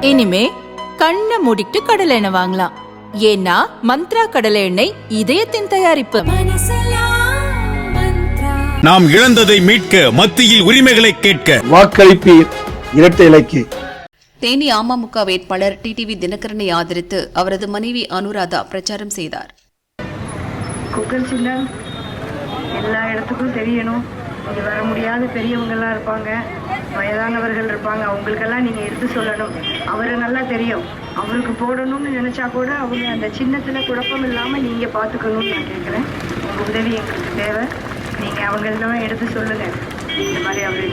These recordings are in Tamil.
இனிமே கண்ணை மூடிட்டு கடலை எண்ணெய் வாங்கலாம். ஏன்னா மந்த்ரா கடலை எண்ணெய் இதயத்தின் தயாரிப்பு. நாம் இழந்ததை மீட்க மத்தியில் உரிமைகளை கேட்க. வாக்களிப்பீர். இரட்டை இலைக்கு. தேனி அமமுக வேட்பாளர் டிடிவி தினகரனை ஆதரித்து அவரது மனைவி அனுராதா பிரச்சாரம் செய்தார். குக்கர் சின்னம் எல்லா இடத்துக்கும் தெரியணும். இங்கே வர முடியாத பெரியவங்கெல்லாம் இருப்பாங்க. வயதானவர்கள் இருப்பாங்க. அவங்களுக்கெல்லாம் நீங்கள் எடுத்து சொல்லணும். அவரை நல்லா தெரியும். அவருக்கு போடணும்னு நினச்சா கூட அவங்க அந்த சின்னத்தில் குழப்பம் இல்லாமல் நீங்கள் பார்த்துக்கணும்னு நான் கேட்குறேன் உங்கள் உதவி எங்களுக்கு தேவை. நீங்கள் அவங்கள்தான் எடுத்து சொல்லுங்கள் இந்த மாதிரி அவர்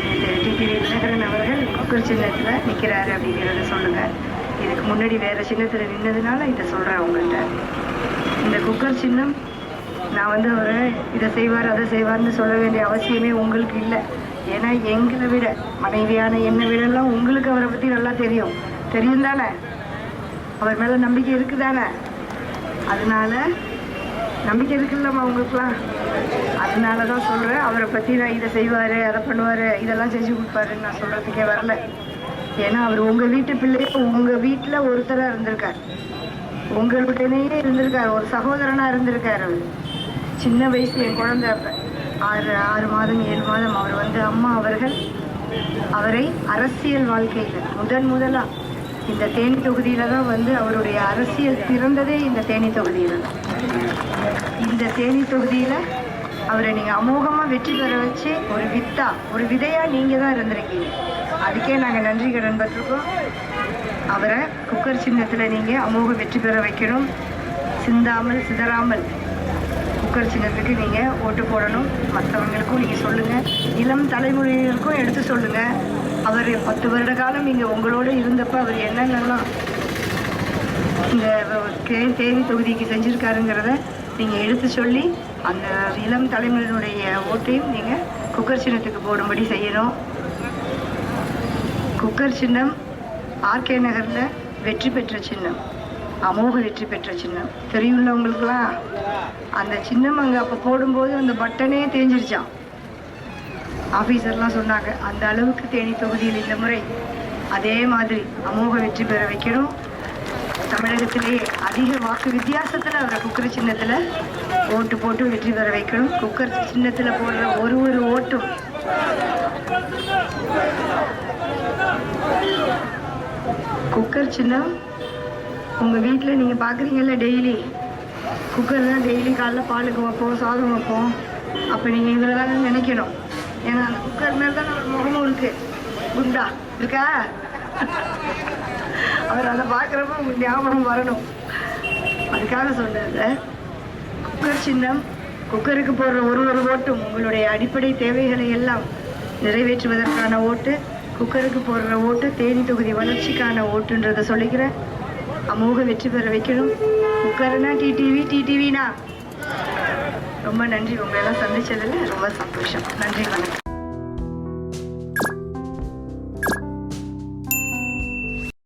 டிபி தினகரன் அவர்கள் குக்கர் சின்னத்தில் நிற்கிறாரு அப்படிங்கிறத சொல்லுங்கள் இதுக்கு முன்னாடி வேறு சின்னத்தில் நின்னதுனால இதை சொல்கிறேன் அவங்கள்ட்ட இந்த குக்கர் சின்னம் நான் வந்து அவர் இதை செய்வார் அதை செய்வார்னு சொல்ல வேண்டிய அவசியமே உங்களுக்கு இல்லை. ஏன்னா எங்களை விட மனைவியான என்னை விடலாம் உங்களுக்கு அவரை பற்றி நல்லா தெரியும். தெரியும் தானே? அவர் மேலே நம்பிக்கை இருக்குதானே அதனால நம்பிக்கை இருக்குல்லம்மா உங்களுக்குலாம் அதனால தான் சொல்கிறேன் அவரை பற்றி நான் இதை செய்வார் அதை பண்ணுவார் இதெல்லாம் செஞ்சு கொடுப்பாருன்னு நான் சொல்கிறதுக்கே வரல. ஏன்னா அவர் உங்கள் வீட்டு பிள்ளையே உங்கள் வீட்டில் ஒருத்தராக இருந்திருக்கார். உங்களுடனேயே இருந்திருக்கார் ஒரு சகோதரனாக இருந்திருக்கார் அவர். சின்ன வயசு என் குழந்தை ஆறு ஆறு மாதம் ஏழு மாதம் அவர் வந்து அம்மா அவர்கள் அவரை அரசியல் வாழ்க்கையில் முதன் முதலாக இந்த தேனி தொகுதியில தான் வந்து அவருடைய அரசியல் பிறந்ததே இந்த தேனி தொகுதியில தான். இந்த தேனி தொகுதியில அவரை நீங்க அமோகமா வெற்றி பெற வச்சு ஒரு வித்தா ஒரு விதையா நீங்க தான் இருந்திருக்கீங்க. அதுக்கே நாங்க நன்றி கடன் பட்டிருக்கோம். அவரை குக்கர் சின்னத்தில் நீங்கள் அமோக வெற்றி பெற வைக்கணும். சிந்தாமல் சிதறாமல் குக்கர் சின்னத்துக்கு நீங்கள் ஓட்டு போடணும். மற்றவங்களுக்கும் நீங்கள் சொல்லுங்கள் இளம் தலைமுறைகளுக்கும் எடுத்து சொல்லுங்கள் அவர் பத்து வருட காலம் இங்கே உங்களோட இருந்தப்போ அவர் என்னென்னலாம் இந்த கே- தேனி தொகுதிக்கு செஞ்சுருக்காருங்கிறத நீங்கள் எடுத்து சொல்லி அந்த இளம் தலைமுறையினுடைய ஓட்டையும் நீங்கள் குக்கர் சின்னத்துக்கு போடும்படி செய்யணும். குக்கர் சின்னம் ஆர்கே நகரில் வெற்றி பெற்ற சின்னம். அமோக வெற்றி பெற்ற சின்னம். தெரியும்ல உங்களுக்குலாம் அந்த சின்னம் அங்கே அப்போ போடும்போது அந்த பட்டனே தேஞ்சிருச்சான் ஆஃபீஸர்லாம் சொன்னாங்க அந்த அளவுக்கு தேனி தொகுதியில் இந்த முறை அதே மாதிரி அமோக வெற்றி பெற வைக்கணும். தமிழகத்திலேயே அதிக வாக்கு வித்தியாசத்தில் அவரை குக்கர் சின்னத்தில் ஓட்டு போட்டு வெற்றி பெற வைக்கணும். குக்கர் சின்னத்தில் போடுற ஒரு ஒரு ஓட்டும். குக்கர் சின்னம் உங்கள் வீட்டில் நீங்கள் பார்க்குறீங்கல்ல டெய்லி குக்கர் தான் டெய்லி காலைல பாலுக்கு வைப்போம் சாதம் வைப்போம். அப்போ நீங்கள் இதில் தான் நினைக்கணும். ஏன்னா அந்த குக்கர் மேலே தான் ஒரு முகமும் இருக்குது குண்டா இருக்கா? அவர் அதை பார்க்குறப்ப உங்களுக்கு ஞாபகம் வரணும். அதுக்காக சொன்னது குக்கர் சின்னம் குக்கருக்கு போடுற ஒரு ஒரு ஓட்டும் உங்களுடைய அடிப்படை தேவைகளை எல்லாம் நிறைவேற்றுவதற்கான ஓட்டு. குக்கருக்கு போடுற ஓட்டு தேனி தொகுதி வளர்ச்சிக்கான ஓட்டுன்றதை சொல்லிக்கிறேன். அமோக வெற்றி பெற வைக்கணும். குக்கர்னா டிடிவி டிடிவினா. ரொம்ப நன்றி. உங்களெல்லாம் சந்திச்சதில் ரொம்ப சந்தோஷம். நன்றி வணக்கம்.